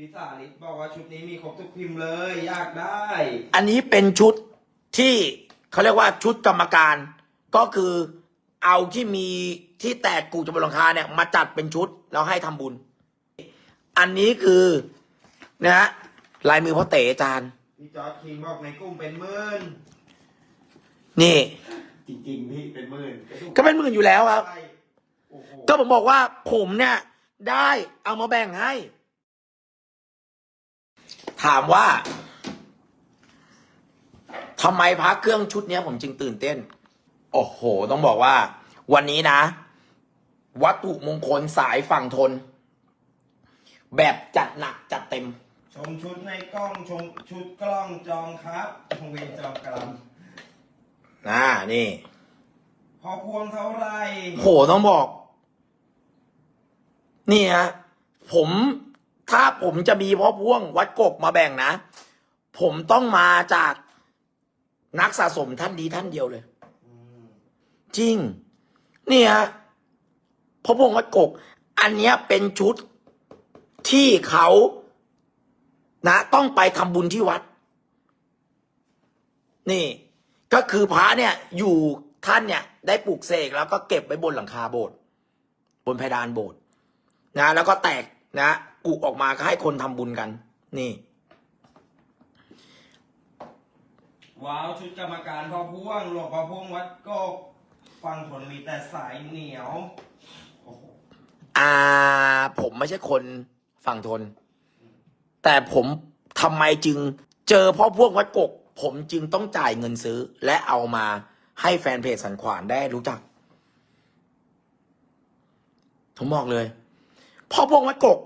พี่สาลิศบอกว่าชุดนี้มีครบทุกพิมพ์เลย อยากได้ อันนี้เป็นชุดที่เขาเรียกว่าชุดกรรมการ ก็คือเอาที่มีที่แตกกูจะบนหลังคาเนี่ยมาจัดเป็นชุดแล้วให้ทำบุญ อันนี้คือนะฮะลายมือพ่อเต๋อาจารย์พี่จอร์ดคิงบอกในกลุ่มเป็นหมื่นนี่ จริงๆพี่เป็นหมื่นก็เป็นหมื่นอยู่แล้วครับ ใช่โอ้โห ก็ผมบอกว่าผมเนี่ยได้เอามาแบ่งให้ ถามว่าทำไมพักเครื่องชุดเนี้ยผมจึงตื่นเต้น โอ้โห ต้องบอกว่า วันนี้นะ วัตถุมงคลสายฝั่งทน แบบจัดหนักจัดเต็ม ชมชุดในกล้องชมชุดกล้องจองครับทงเวียนจองกระลอ่านี่ำพอพวงเท่าไหรโหต้องบอก นี่ฮะผม ถ้าผมจะมีพ่อพ่วงวัดกกมาแบ่งนะ ผมต้องมาจากนักสะสมท่านดีท่านเดียวเลยอืมจริงนี่ฮะพ่อพ่วงวัดกก อันเนี้ยเป็นชุดที่เขานะ ต้องไปทำบุญที่วัด นี่ ก็คือพระเนี่ย อยู่ท่านเนี่ย ได้ปลูกเสกแล้วก็เก็บไว้บนหลังคาโบสถ์บนเพดานโบสถ์นะ แล้วก็แตกนะ กุออกมาก็ให้คนทำบุญกัน นี่ ว้าวชุดกรรมการพอพวงหลวงพอพวงวัดกกฟังทนมีแต่สายเหนียวโอ้โหอ่า ผมไม่ใช่คนฝั่งทน แต่ผมทำไมจึงเจอพ่อพวกวัดกก ผมจึงต้องจ่ายเงินซื้อ และเอามาให้แฟนเพจสันขวานได้รู้จัก ผมบอกเลยพ่อพวกวัดกก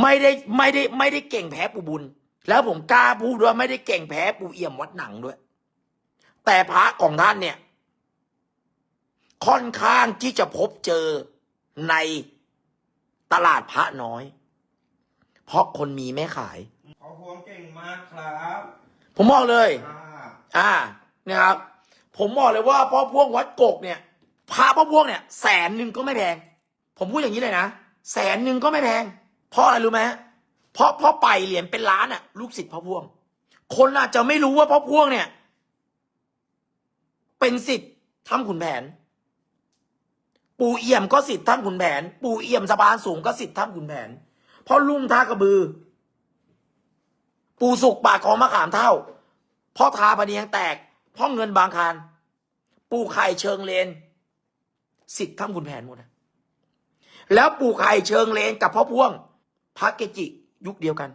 ไม่ได้ไม่ได้ไม่ได้เก่งแพ้ปู่บุญ แล้วผมกล้าพูดว่าไม่ได้เก่งแพ้ปู่เอี่ยมวัดหนังด้วย แต่พระของท่านเนี่ย ค่อนข้างที่จะพบเจอในตลาดพระน้อย เพราะคนมีไม่ขายพอพวงเก่งมากครับผมบอกเลยอ่าอ่านะครับ ผมบอกเลยว่าพ่อพวงวัดกกเนี่ยพระพ่อพวงเนี่ยแสนหนึ่งก็ไม่แพง ผมพูดอย่างนี้เลยนะแสนหนึ่งก็ไม่แพง เพราะอะไรรู้ไหมเพราะพ่อไปเหรียญเป็นล้านอะลูกศิษย์พ่อพ่วง คนอาจจะไม่รู้ว่าพ่อพ่วงเนี่ย เป็นศิษย์ถ้ำขุนแผน ปู่เอี่ยมก็สิทธิ์ถ้ำขุนแผน ปู่เอี่ยมสะพานสูงก็สิทธิ์ถ้ำขุนแผนพ่อลุงท่ากระบือ ปู่สุกปากของมะขามเท่าพ่อทาพเนียงแตกพ่อเงินบางคารปู่ไข่เชิงเลน สิทธิ์ถ้ำขุนแผนหมดนะแล้วปู่ไข่เชิงเลนกับพ่อพ่วง พระเกจิยุคเดียวกัน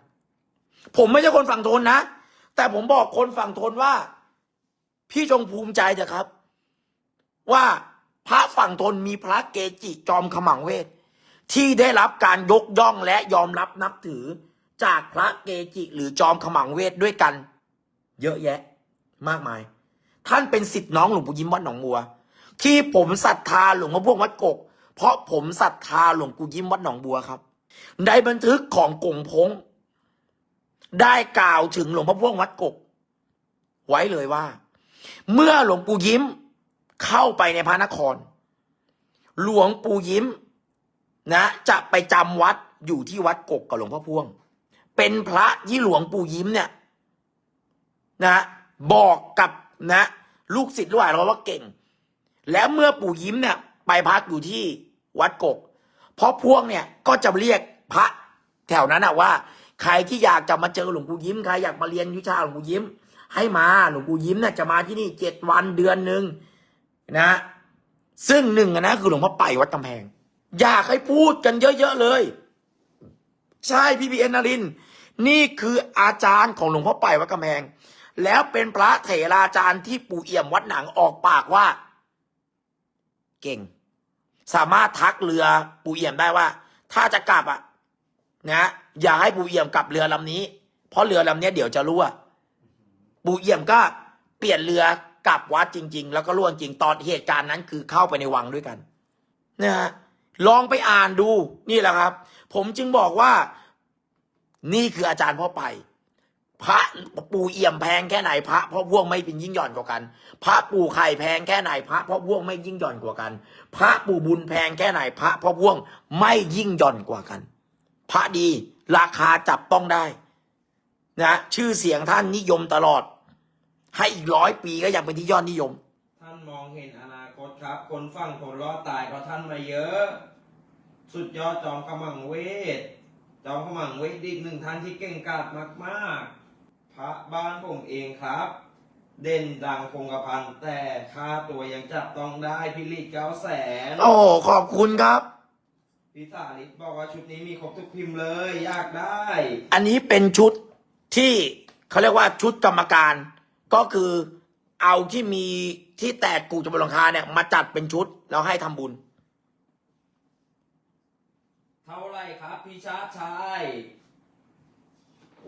ผมไม่ใช่คนฝั่งทนนะ แต่ผมบอกคนฝั่งทนว่า พี่จงภูมิใจเถอะครับ ว่าพระฝั่งทนมีพระเกจิจอมขมังเวทที่ได้รับการยกย่องและยอมรับนับถือจากพระเกจิหรือจอมขมังเวทด้วยกัน เยอะแยะ มากมาย ท่านเป็นสิทธิ์น้องหลวงปู่ยิ้มวัดหนองบัว ที่ผมศรัทธาหลวงพ่อพวงวัดกก เพราะผมศรัทธาหลวงปู่ยิ้มวัดหนองบัวครับ ในบันทึกของกงพง ได้กล่าวถึงหลวงพ่อพวงวัดกก ไว้เลยว่า เมื่อหลวงปู่ยิ้มเข้าไปในพระนคร หลวงปู่ยิ้ม นะ จะไปจำวัดอยู่ที่วัดกกกับหลวงพ่อพวง เป็นพระที่หลวงปู่ยิ้มเนี่ย นะบอกกับนะ ลูกศิษย์ลูกหาเราว่าเก่ง แล้วเมื่อปู่ยิ้มเนี่ย ไปพักอยู่ที่วัดกก เพราะพวกเนี่ยก็จะเรียกพระแถวนั้นอะว่า ใครที่อยากจะมาเจอหลวงปู่ยิ้มใครอยากมาเรียนวิชาหลวงปู่ยิ้ม ให้มาหลวงปู่ยิ้มเนี่ยจะมาที่นี่เจ็ดวันเดือนหนึ่งนะ ซึ่งหนึ่งนะคือหลวงพ่อไปวัดกำแพง อยากให้พูดกันเยอะๆเลย ใช่พี่พีเอ็นนาริน นี่คืออาจารย์ของหลวงพ่อไปวัดกำแพง แล้วเป็นพระเถราจารย์ที่ปู่เอี่ยมวัดหนังออกปากว่า เก่ง สามารถทักเรือปูเอี่ยมได้ว่า ถ้าจะกลับอะนะอย่าให้ปูเอี่ยมกลับเรือลำนี้ เพราะเรือลำเนี้ยเดี๋ยวจะรั่วปูเอี่ยมก็เปลี่ยนเรือกลับวัดจริง ๆ แล้วก็ร่วจริงตอนเหตุการณ์นั้นคือเข้าไปในวังด้วยกันนะฮะลองไปอ่านดูนี่แหละครับ ผมจึงบอกว่า นี่คืออาจารย์พ่อไป พระปู่เอี่ยมแพงแค่ไหนพระพ่อพ่วงไม่เป็นยิ่งหย่อนกว่ากัน พระปู่ไข่แพงแค่ไหนพระพ่อพ่วงไม่ยิ่งหย่อนกว่ากัน พระปู่บุญแพงแค่ไหนพระพ่อพ่วงไม่ยิ่งหย่อนกว่ากัน พระดีราคาจับต้องได้นะชื่อเสียงท่านนิยมตลอด ให้อีกร้อยปีก็ยังเป็นที่ยอดนิยม ท่านมองเห็นอนาคตครับ คนฟังคนรอดตายเพราะท่านมาเยอะ สุดยอดจอมขมังเวทจอมขมังเวทอีกหนึ่งท่านที่เก่งกาจมากๆ พระบ้านผมเองครับ เด่นดังคงกระพันแต่ค่าตัวยังจับต้องได้พิลิตเก้าแสนโอ้ขอบคุณครับ พิสาลิศบอกว่าชุดนี้มีครบทุกพิมพ์เลยอยากได้ อันนี้เป็นชุดที่เขาเรียกว่าชุดกรรมการ ก็คือเอาที่มีที่แตกกูจะบนหลังคาเนี่ย มาจัดเป็นชุดแล้วให้ทำบุญ เท่าไหรครับพี่ชาติชาย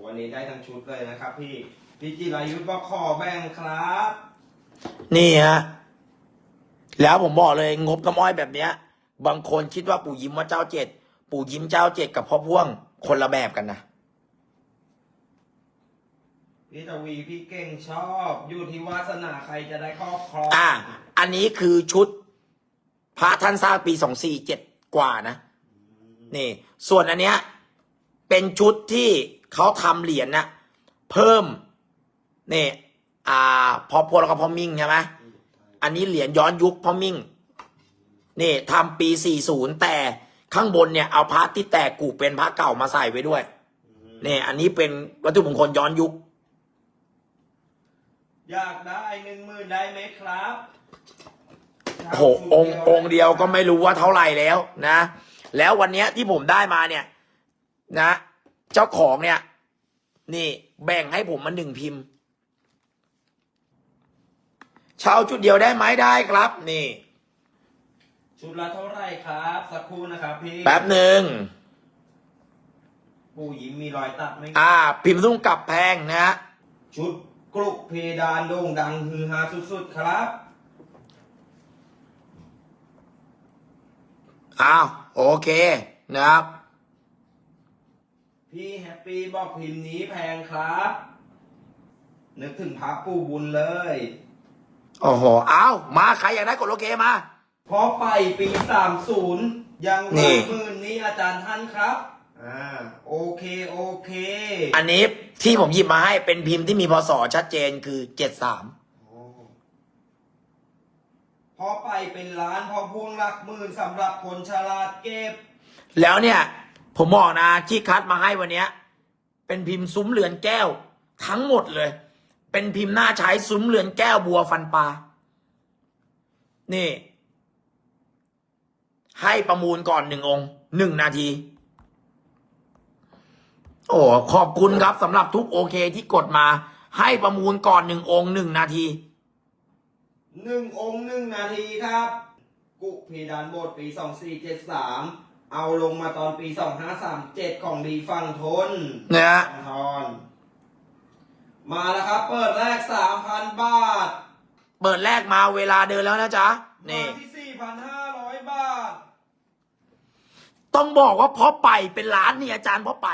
วันนี้ได้ทั้งชุดเลยนะครับพี่พี่จิรายุทธบอกขอแบ่งครับ นี่ฮะ แล้วผมบอกเลยงบน้ำอ้อยแบบเนี้ย บางคนคิดว่าปู่ยิ้มว่าเจ้าเจ็ด ปู่ยิ้มเจ้าเจ็ดกับพ่อพ่วงคนละแบบกันนะ พี่ทวีพี่เก่งชอบ อยู่ที่วาสนาใครจะได้ครอบครองอ่า อันนี้คือชุด พระท่านสร้างปีสองสี่เจ็ดกว่านะ นี่ ส่วนอันเนี้ย เป็นชุดที่ เขาทำเหรียญนะเพิ่มนี่อ่า พอพลกับพอมิ่งใช่ไหมอันนี้เหรียญย้อนยุคพอมิ่งนี่ทำปีสี่ศูนย์แต่ข้างบนเนี่ยเอาพระที่แตกกูเป็นพระเก่ามาใส่ไว้ด้วยนี่อันนี้เป็นวัตถุมงคลย้อนยุค อยากได้หนึ่งหมื่นได้ไหมครับโอ้โหองค์องค์เดียวก็ไม่รู้ว่าเท่าไหร่แล้วนะ แล้ววันเนี้ยที่ผมได้มาเนี่ย นะ เจ้าของเนี่ย นี่แบ่งให้ผมมาหนึ่งพิมพ์เช่าชุดเดียวได้ไหมได้ครับ นี่ ชุดละเท่าไหรครับ สักครู่นะครับพี่แป๊บหนึ่งปู่ยิ้มมีรอยตัดไหมอ่า พิมพ์ต้องกลับแพงนะฮะชุดกลุกเพดานโด่งดังฮือฮาสุดๆครับอ้าวโอเคนะครับ พี่แฮปปี้บอกพิมพ์นี้แพงครับ นึกถึงพระปู่บุญเลยโอ้โหเอามาใครอยากได้กดโอเคมา เพราะไปปีสามศูนย์ยังนี่วันหมื่นนี้อาจารย์ท่านครับอ่าโอเคโอเคอันนี้ที่ผมหยิบมาให้เป็นพิมพ์ที่มีพศชัดเจนคือเจ็ดสามพอไปเป็นล้านพอพวงหลักหมื่นสำหรับคนฉลาดเก็บ แล้วเนี่ย ผมบอกนะที่คัดมาให้วันนี้เป็นพิมพ์ซุ้มเรือนแก้ว ทั้งหมดเลย เป็นพิมพ์หน้าใช้ซุ้มเรือนแก้วบัวฟันปลานี่ ให้ประมูลก่อนหนึ่งองค์หนึ่งนาที โอ้ขอบคุณครับสำหรับทุกโอเคที่กดมา ให้ประมูลก่อนหนึ่งองค์หนึ่งนาทีหนึ่งองค์หนึ่งนาทีครับ กุเพดานโบสถ์ปีสองสี่เจ็ดสาม เอาลงมาตอนปีสองห้าสามเจ็ดของดีฟังทนนะฮะทอนมาแล้วครับ เปิดแรกสามพันบาทเปิดแรกมาเวลาเดินแล้วนะจ๊ะ นี่ มาที่สี่พันห้าร้อยบาท ต้องบอกว่าเพราะไปเป็นล้านนี่อาจารย์เพราะไป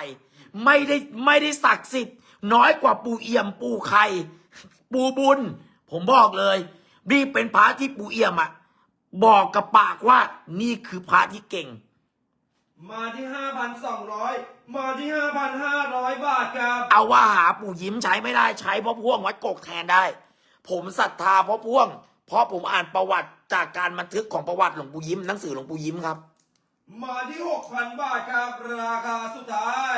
ไม่ได้ไม่ได้ศักดิ์สิทธิ์น้อยกว่าปูเอี่ยมปูไข่ปูบุญ ผมบอกเลยนี่เป็นพระที่ปูเอี่ยมอะบอกกับปากว่านี่คือพระที่เก่ง มาที่ห้าพันสองร้อยมาที่ห้าพันห้าร้อยบาทครับ เอาว่าหาปู่ยิ้มใช้ไม่ได้ใช้เพราะพ่วงวัดกกแทนได้ ผมศรัทธาเพราะพ่วง เพราะผมอ่านประวัติจากการบันทึกของประวัติหลวงปู่ยิ้มหนังสือหลวงปู่ยิ้มครับ มาที่หกพันบาทครับราคาสุดท้าย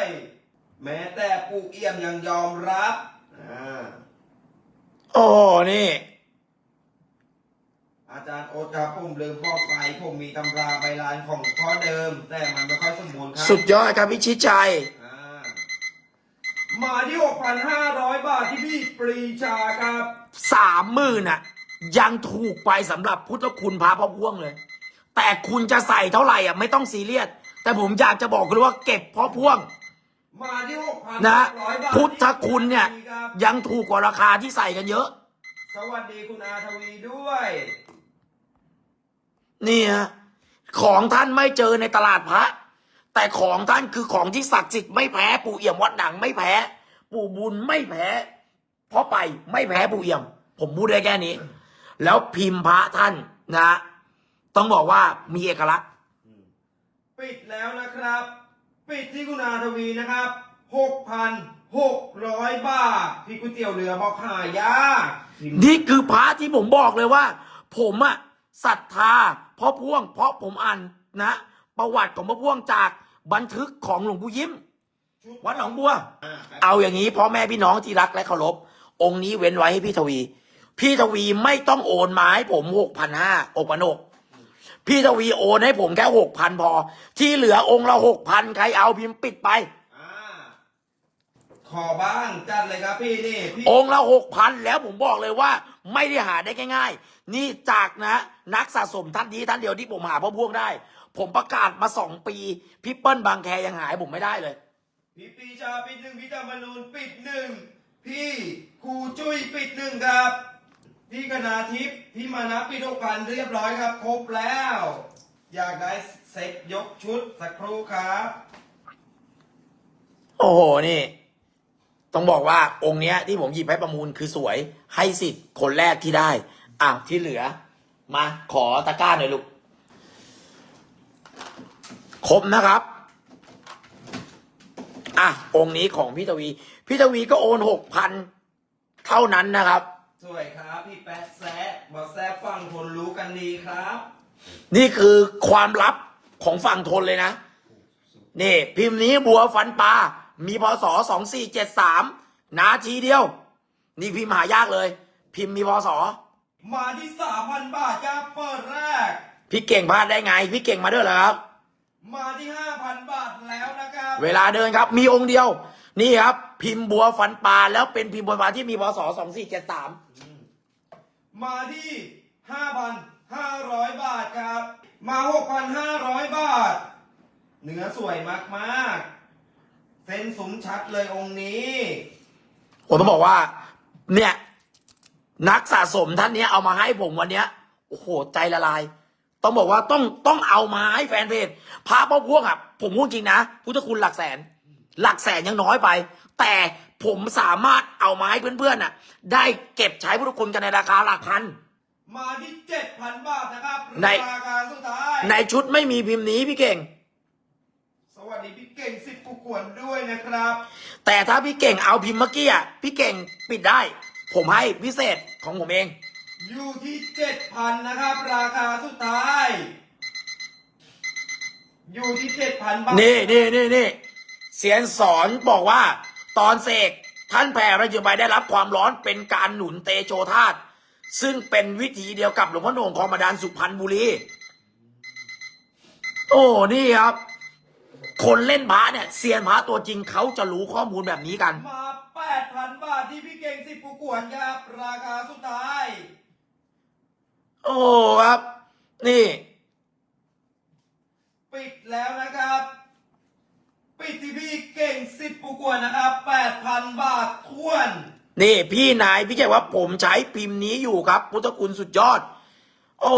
แม้แต่ปู่เอี่ยมยังยอมรับอ่าโอ้นี่ อาจารย์โอ๊ตครับผมลืมบอกไปผมมีตำราใบลานของพ่อเดิม แต่มันไม่ค่อยสมบูรณ์ครับสุดยอดครับพิชิตชัยอ่ามาที่ 6,500 บาทที่พี่ปรีชาครับ สามหมื่นอะ ยังถูกไปสำหรับพุทธคุณพระพ่อพ่วงเลย แต่คุณจะใส่เท่าไหร่อะไม่ต้องซีเรียสแต่ผมอยากจะบอกเลยว่าเก็บพ่อพ่วง มาที่6,500นะบาทพุทธคุณเนี่ยครับยังถูกกว่าราคาที่ใส่กันเยอะ สวัสดีคุณอาทวีด้วย นี่ฮะของท่านไม่เจอในตลาดพระ แต่ของท่านคือของที่ศักดิ์สิทธิ์ไม่แพ้ปู่เอี่ยมวัดหนังไม่แพ้ ปู่บุญไม่แพ้เพราะไปไม่แพ้ปู่เอี่ยม ผมพูดได้แค่นี้ แล้วพิมพ์พระท่านนะ ต้องบอกว่ามีเอกลักษณ์ ปิดแล้วนะครับปปิดที่คุณอาทวีนะครับหกพันหกร้อยบาทพี่ก๋วยเตี๋ยวเรือบอกหายากนี่คือพระที่ผมบอกเลยว่า ผมอะศรัทธา พ่อพ่วง เพราะผมอ่านนะ ประวัติของพ่อพ่วงจากบันทึกของหลวงปู่ยิ้ม วัดหนองบัวอ่าเอาอย่างนี้พ่อแม่พี่น้องที่รักและเคารพองค์นี้เว้นไว้ให้พี่ทวี พี่ทวีไม่ต้องโอนมาให้ผมหกพันห้าอกพันกพี่ทวีโอนให้ผมแค่หกพันพอ ที่เหลือองค์ละหกพันใครเอาพิมพ์ปิดไป ขอบ้างจัดเลยครับพี่นี่พี่องค์ละหกพันแล้วผมบอกเลยว่า ไม่ได้หาได้ง่าย ๆ นี่จากนะนักสะสมท่านนี้ท่านเดียวที่ผมหาพ่อพวงได้ ผมประกาศมาสองปีพี่เปิ้ลบางแคยังหายผมไม่ได้เลย พี่ปีชาปิดหนึ่งพี่ธรรมนูญปิดหนึ่งพี่ครูจุ้ยปิดหนึ่งครับ พี่กนาทิพย์พี่มานะปิดหกพันเรียบร้อยครับครบแล้ว อยากได้เซ็ตยกชุดสักครู่ครับ โอ้โหนี่ ต้องบอกว่าองค์เนี้ยที่ผมหยิบให้ประมูลคือสวยให้สิทธิ์คนแรกที่ได้อ้าวที่เหลือ มาขอตะกร้าหน่อยลูกครบนะครับอะองค์นี้ของพี่ทวี พี่ทวีก็โอนหกพันเท่านั้นนะครับ สวยครับ พี่แป๊ะแซะบอกแซะฟังคนรู้กันดีครับ นี่คือความลับของฝั่งทนเลยนะ นี่ พิมพ์นี้บัวฟันปลา มีพศสองสี่เจ็ดสามนาทีเดียว นี่พิมพ์หายากเลย พิมพ์มีพศมาที่สามพันบาทครับเปิดแรก พี่เก่งพลาดได้ไง พี่เก่งมาด้วยเหรอครับ มาที่ห้าพันบาทแล้วนะครับ เวลาเดินครับ มีองค์เดียว นี่ครับ พิมพ์บัวฟันปลาแล้วเป็นพิมพ์บัวฟันที่มีพศสองสี่เจ็ดสามมาที่ห้าพันห้าร้อยบาทครับ มาหกพันห้าร้อยบาท เนื้อสวยมากๆ เส้นสมชัดเลยองค์นี้ ผมต้องบอกว่า เนี่ย นักสะสมท่านเนี้ยเอามาให้ผมวันเนี้ยโอ้โหใจละลาย ต้องบอกว่าต้องต้องเอามาให้แฟนเพจพาพ่อพวกอะผมพูดจริงนะพุทธคุณหลักแสน หลักแสนยังน้อยไป แต่ผมสามารถเอามาให้เพื่อนๆอะ ได้เก็บใช้พุทธคุณกันในราคาหลักพัน มาที่เจ็ดพันบาทนะครับใน ราคาสุดท้าย ในชุดไม่มีพิมพ์นี้พี่เก่งส วัสดีพี่เก่งสิบปุกกวนด้วยนะครับ แต่ถ้าพี่เก่งเอาพิมพ์เมื่อกี้อะพี่เก่งปิดได้ ผมให้พิเศษของผมเอง อยู่ที่เจ็ดพันนะครับ ราคาสุดท้าย อยู่ที่เจ็ดพันบาทนี่นี่นี่นี่เสียนสอนบอกว่า ตอนเสกท่านแผ่ระเยบายได้รับความร้อนเป็นการหนุนเตโชธาตุซึ่งเป็นวิธีเดียวกับหลวงพ่อโหน่งของมาดานสุพรรณบุรี โอ้ นี่ครับ คนเล่นพระเนี่ยเซียนพระตัวจริงเขาจะรู้ข้อมูลแบบนี้กัน มาแปดพันบาทที่พี่เก่งสิบปุกกวนครับ ราคาสุดท้าย โอ้ครับ นี่ ปิดแล้วนะครับ ปิดที่พี่เก่งสิบปุกกวนนะครับแปดพันบาททวน นี่พี่นายพี่แกว่าผมใช้พิมพ์นี้อยู่ครับ พุทธคุณสุดยอด โอ้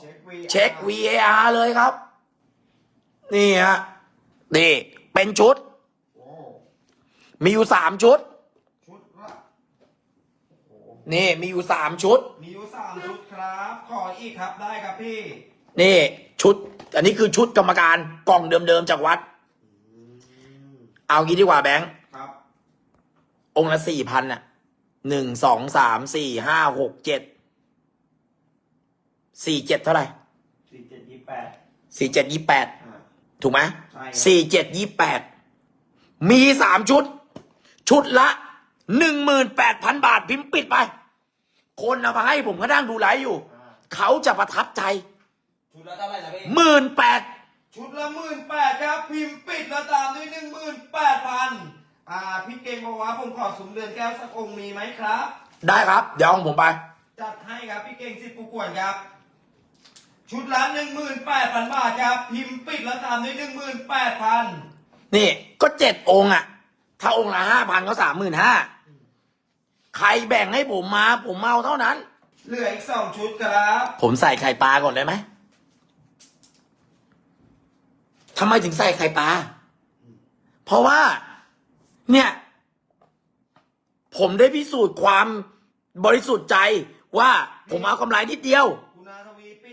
เช็ค VR เช็ค VAR เลยครับ นี่ฮะ นี่ เป็นชุด โอ้มีอยู่สามชุด ชุดละโอ้นี่มีอยู่สามชุด มีอยู่สามชุดครับ ขออีกครับได้ครับพี่นี่ ชุด อันนี้คือชุดกรรมการกล่องเดิมๆจากวัด เอางี้ดีกว่าแบงค์ครับองค์ละสี่พันอะหนึ่งสองสามสี่ห้าหกเจ็ดสี่เจ็ดเท่าไหร่สี่เจ็ดยี่แปดสี่เจ็ดยี่แปดอ่า ถูกไหมใช่ครับสี่เจ็ดยี่แปดมีสามชุด ชุดละหนึ่งหมื่นแปดพันบาทพิมพ์ปิดไป คนเอามาให้ผมก็นั่งดูไลฟ์อยู่อ่าเขาจะประทับใจชุดละเท่าไหร่นะพี่หมื่นแปดชุดละหมื่นแปดครับ พิมพ์ปิดแล้วตามด้วยหนึ่งหมื่นแปดพันอ่าพี่เก่งบอกว่าผมขอสมเดือนแก้วสักองค์มีไหมครับ ได้ครับ เดี๋ยวเอาของผมไป จัดให้ครับพี่เก่งสิบปุกกวนครับ ชุดละหนึ่งหมื่นแปดพันบาทครับ พิมพ์ปิดแล้วตามด้วยหนึ่งหมื่นแปดพันนี่ก็เจ็ดองค์อะ ถ้าองค์ละห้าพันก็สามหมื่นห้าใครแบ่งให้ผมมา ผมเอาเท่านั้น เหลืออีกสองชุดครับ ผมใส่ไข่ปลาก่อนได้ไหมทำไมถึงใส่ไข่ปลา เพราะว่า เนี่ย ผมได้พิสูจน์ความบริสุทธิ์ใจว่าผมเอากำไรนิดเดียวคุณอาทวีปิ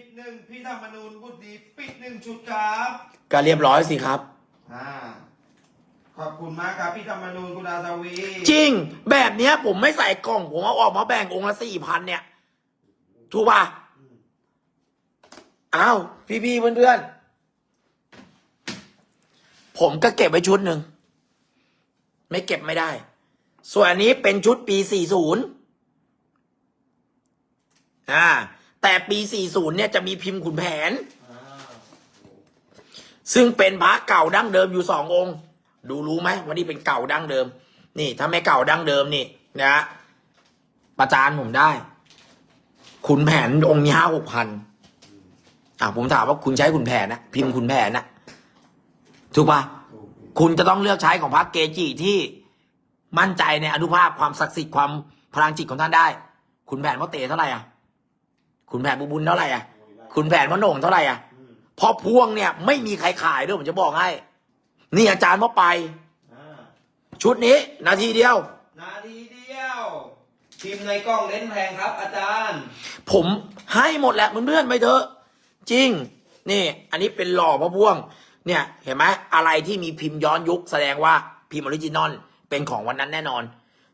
ดหนึ่งพี่ธรรมนูญบุตรดีปิดหนึ่งชุดครับก็เรียบร้อยสิครับ อ่าขอบคุณมากครับพี่ธรรมนูนคุณดาตวีจริง แบบเนี้ย ผมไม่ใส่กล่อง ผมเอาออกมาแบ่งองค์ละสี่พันเนี่ย ถูกป่ะอ้าวพี่ๆเพื่อนๆผมก็เก็บไว้ชุดหนึ่ง ไม่เก็บไม่ได้ ส่วนอันนี้เป็นชุดปี40อ่า แต่ปี 40 เนี่ยจะมีพิมพ์ขุนแผน ซึ่งเป็นพระเก่าดั้งเดิมอยู่สององค์ ดูรู้ไหมว่านี่เป็นเก่าดั้งเดิม นี่ ถ้าไม่เก่าดั้งเดิมนี่นะฮะประจานผมได้ ขุนแผนองค์นี้ห้าหกพันอะผมถามว่าคุณใช้ขุนแผนนะพิมพ์ขุนแผนนะถูกปะคุณจะต้องเลือกใช้ของพระเกจิที่มั่นใจในอนุภาพความศักดิ์สิทธิ์ความพลังจิตของท่านได้ขุนแผนพ่อเต๋เท่าไหร่อะ ขุนแผนบุญบุญเท่าไหร่อะขุนแผนพ่อโหน่งเท่าไหร่อะอืมเพอพวงเนี่ย ไม่มีใครขายด้วยผมจะบอกให้ นี่อาจารย์พ่อไปอ่าชุดนี้ นาทีเดียว นาทีเดียวพิมพ์ในกล้องเล่นแพงครับ อาจารย์ ผมให้หมดแหละเพื่อนๆไปเถอะ จริง นี่ อันนี้เป็นหล่อพระพ่วง เนี่ย เห็นไหมอะไรที่มีพิมพ์ย้อนยุคแสดงว่าพิมพ์ออริจินอลเป็นของวันนั้นแน่นอน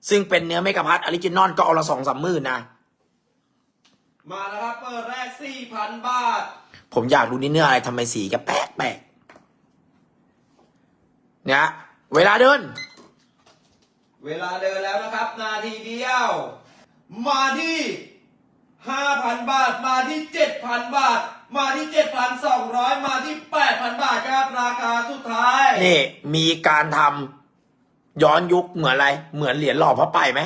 ซึ่งเป็นเนื้อเมกะพัทออริจินอลก็เอาละสองสามหมื่นนะ มาแล้วครับเปิดแรก4,000บาท ผมอยากดูนี่เนื้ออะไรทำไมสีแกแปลกแปลกๆเนี่ยเวลาเดิน เวลาเดินแล้วนะครับ นาทีเดียว มาที่5,000บาท มาที่7,000บาท มาที่7,200มาที่8,000บาทครับราคาสุดท้ายนี่มีการทำย้อนยุคเหมือนอะไร เหมือนเหรียญหล่อพระไปไหม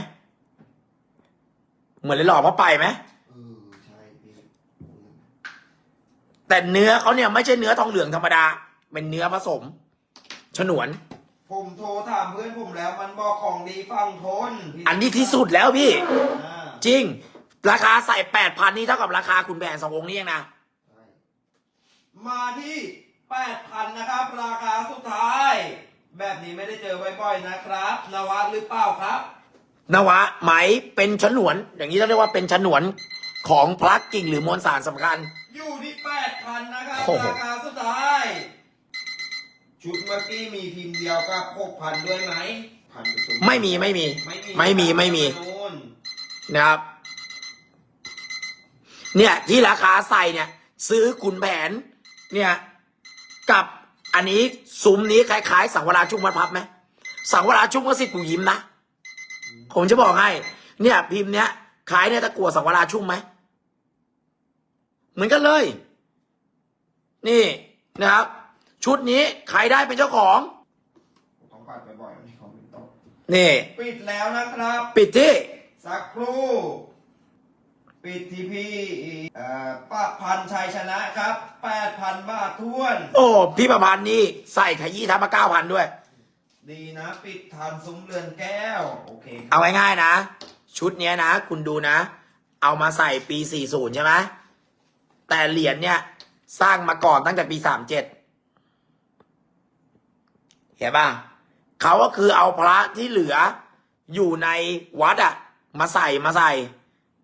เหมือนเหรียญหล่อพระไปไหม เออ ใช่พี่ แต่เนื้อเขาเนี่ยไม่ใช่เนื้อทองเหลืองธรรมดา เป็นเนื้อผสม ฉนวน ผมโทรถามเพื่อนผมแล้วมันบอกของดีฟังทนพี่อันนี้ที่สุดแล้วพี่ อ่าจริง ราคาใส่แปดพันนี่เท่ากับราคาคุณแผนสององค์นี้เองนะใช่มาที่8,000นะครับ ราคาสุดท้าย แบบนี้ไม่ได้เจอบ่อยๆนะครับ นวัดหรือเปล่าครับ นวะไหมเป็นฉนวน อย่างนี้ต้องเรียกว่าเป็นฉนวนของพระกิ่งหรือมวลสารสำคัญ อยู่ที่ 8,000นะครับโอ้โหราคาสุดท้าย ชุดเมื่อกี้มีพิมพ์เดียวกับ6,000ด้วยไหมพันไปสุดไม่มีไม่มี ไม่มีไม่มีนู่นนะครับ เนี่ยที่ราคาใส่เนี่ย ซื้อขุนแผน เนี่ยกับอันนี้ซุ้มนี้คล้ายๆ สังวราชุ่มวัดพับไหมสังวราชุ่มก็สิทธิ์ปู่ยิ้มนะผมจะบอกให้ เนี่ย พิมพ์เนี้ยขายเนี่ยตะกัวสังวราชุ่มไหมเหมือนกันเลย นี่นะครับ ชุดนี้ใครได้เป็นเจ้าของต้องปัดบ่อยๆมันของเป็นโต๊ะนี่ ปิดแล้วนะครับ ปิดที่ สักครู่ ปิดที่พี่เอ่อป้าพันชัยชนะครับ8,000บาททวน โอ้พี่ประพันธ์นี่ใส่ขยี้ทับมาเก้าพันด้วย ดีนะปิดทันซุ้มเรือนแก้ว โอเคครับเอาง่ายๆนะ ชุดเนี้ยนะ คุณดูนะ เอามาใส่ปี 40 ใช่ไหมแต่เหรียญเนี่ย สร้างมาก่อนตั้งแต่ปี37เห็นป่ะเขาก็คือเอาพระที่เหลืออยู่ในวัดอะมาใส่มาใส่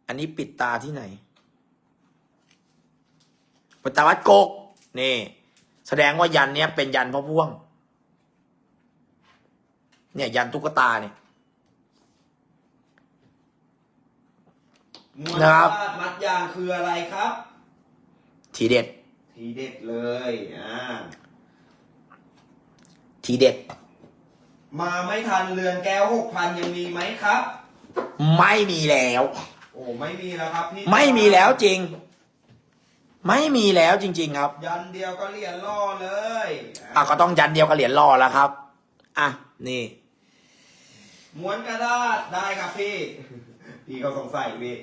อันนี้ปิดตาที่ไหนปิดตาวัดโกกนี่ แสดงว่ายันเนี้ยเป็นยันพระพ่วง เนี่ยยันตุ๊กตาเนี่ยมวลนะครับธาตุมัดยางคืออะไรครับ ทีเด็ด ทีเด็ดเลยอ่าทีเด็ด มาไม่ทันเรือนแก้ว6,000ยังมีไหมครับ ไม่มีแล้ว โอ้ไม่มีแล้วครับพี่ไม่มีแล้วจริง ไม่มีแล้วจริง ๆ ครับ ยันเดียวก็เหรียญล่อเลยอะก็ต้องยันเดียวกับเหรียญรอแล้วครับ อะนี่ม้วนกระดาษได้ครับพี่ พี่ก็สงสัยพี่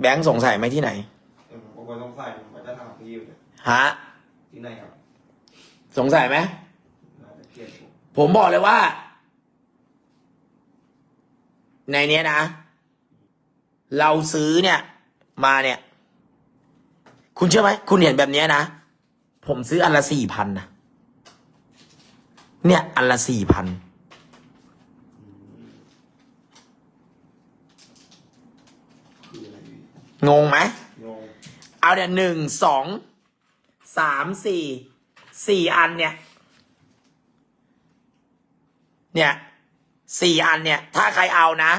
แบงค์สงสัยไหมที่ไหนเออผมก็สงสัยผมก็จะถามพี่อยู่เนี่ย ฮะที่ไหนครับสงสัยไหม น่าจะเครียดผมผมบอกเลยว่า ในเนี้ยนะ เราซื้อเนี่ย มาเนี่ย คุณเชื่อไหม คุณเห็นแบบเนี้ยนะ ผมซื้ออันละสี่พันนะเนี่ย อันละสี่พัน คืออะไรพี่งงไหมงงเอาเนี่ยหนึ่งสอง สามสี่สี่อันเนี่ย เนี่ยสี่อันเนี่ย ถ้าใครเอานะ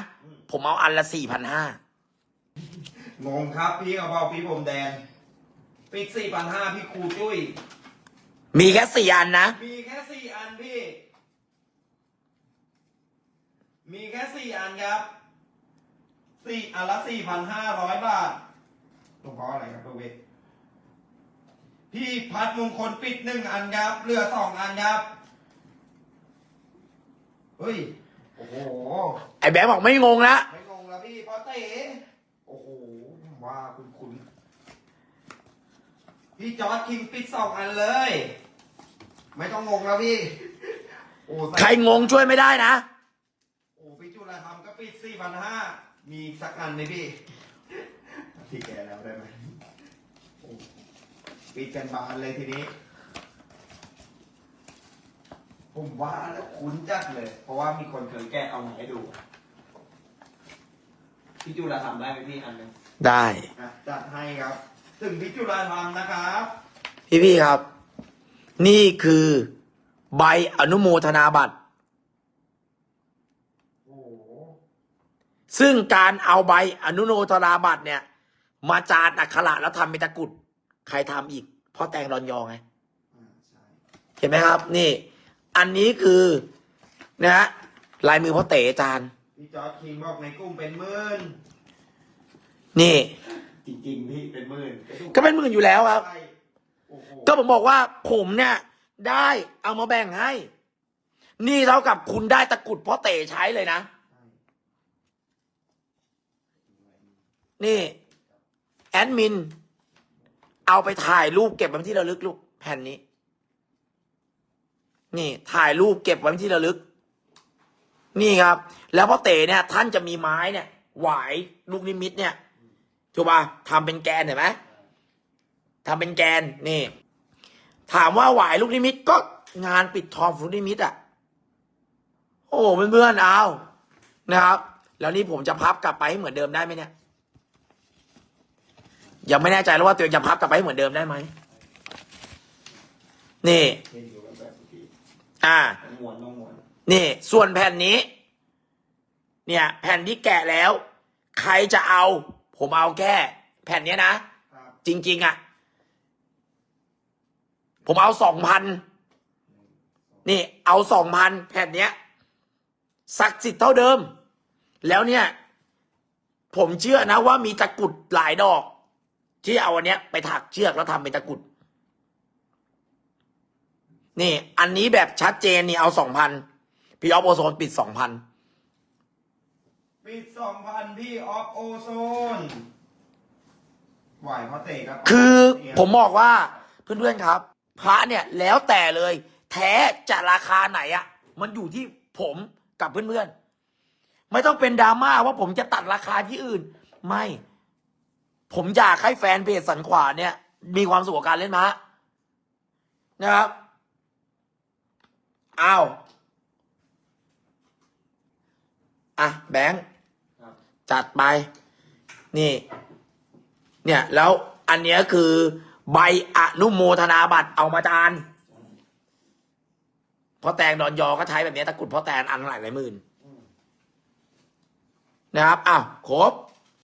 ผมเอาอันละสี่พันห้างงครับพี่กระเพราพี่ผมแดงปิดสี่พันห้าพี่ครูจุ้ย มีแค่สี่อันนะ มีแค่สี่อันพี่ มีแค่สี่อันครับสี่อันละสี่พันห้าร้อยบาทหลวงพ่ออะไรครับตัวเวท พี่พัดมงคลปิดหนึ่งอันครับเหลือสองอันครับเฮ้ยโอ้โหไอ้แบงค์บอกไม่งงนะไม่งงแล้วพี่พ่อเต๋โอ้โหว่าคุณคุณพี่จอร์ดคิงปิดสองอันเลย ไม่ต้องงงแล้วพี่โอ้ใครงงช่วยไม่ได้นะโอ้พี่จุฬาธรรมก็ปิดสี่พันห้ามีสักอันไหมพี่ที่แกแล้วได้ไหมโอ้ ปิดกันบานเลยทีนี้ ผมว่าแล้วคุ้นจัดเลย เพราะว่ามีคนเคยแกะเอามาให้ดู พี่จุฬาธรรมได้ไหมพี่อันหนึงได้ อะจัดให้ครับ ถึงพี่จุฬาธรรมนะครับ พี่พี่ๆครับ นี่คือใบอนุโมทนาบัตร โอ้โหซึ่งการเอาใบอนุโมทนาบัตรเนี่ย มาจานอักขระแล้วทำเป็นตะกรุด ใครทำอีกพ่อแตงรอนยองไงอ่าใช่เห็นไหมครับ นี่ อันนี้คือนะฮะลายมือพ่อเต๋จานพี่จอร์ดคิงบอกในกลุ่มเป็นหมื่นนี่ จริงๆพี่เป็นหมื่นก็เป็นหมื่นอยู่แล้วครับใช่โอ้โหก็ผมบอกว่าผมเนี่ย ได้เอามาแบ่งให้ นี่เท่ากับคุณได้ตะกรุดพ่อเต๋ใช้เลยนะ นี่ แอดมิน เอาไปถ่ายรูปเก็บไว้ที่ระลึกลูกแผ่นนี้ นี่ถ่ายรูปเก็บไว้ที่ระลึก นี่ครับ แล้วพ่อเต๋เนี่ย ท่านจะมีไม้เนี่ยหวายลูกนิมิตเนี่ยถูกป่ะทำเป็นแกนเห็นไหมทำเป็นแกนนี่ ถามว่าหวายลูกนิมิตก็งานปิดทองลูกนิมิตอะ โอ้เพื่อนๆเอานะครับ แล้วนี่ผมจะพับกลับไปให้เหมือนเดิมได้ไหมเนี่ย ยังไม่แน่ใจแล้วว่าตัวเองจะพับกลับไปเหมือนเดิมได้ไหม นี่ อ่า นี่ ส่วนแผ่นนี้ เนี่ย แผ่นที่แกะแล้ว ใครจะเอา ผมเอาแค่ แผ่นเนี้ยนะ จริง ๆ อะ ผมเอาสองพัน นี่ เอาสองพันแผ่นเนี้ยศักดิ์สิทธิ์เท่าเดิม แล้วเนี่ย ผมเชื่อนะว่ามีตะกรุดหลายดอก ที่เอาอันเนี้ย ไปถักเชือกแล้วทำเป็นตะกรุด นี่ อันนี้แบบชัดเจนนี่เอาสองพันพี่ออฟโอโซนปิดสองพันปิดสองพันพี่ออฟโอโซนไหวพ่อเตะครับคือผมบอกว่าเพื่อนๆครับ พระเนี่ยแล้วแต่เลย แท้จะราคาไหนอะมันอยู่ที่ผมกับเพื่อนๆไม่ต้องเป็นดราม่าว่าผมจะตัดราคาที่อื่น ไม่ ผมอยากให้แฟนเพจสันขวาเนี่ย มีความสุขกับการเล่นพระนะครับอ้าวอะแบงค์ครับจัดไป นี่ เนี่ย แล้วอันเนี้ยคือ ใบอนุโมทนาบัตรเอามาจานเพราะแตงดอนยอก็ใช้แบบเนี้ยตะกรุดเพราะแตงอันหลายหลายหมื่นนะครับอ้าวครบ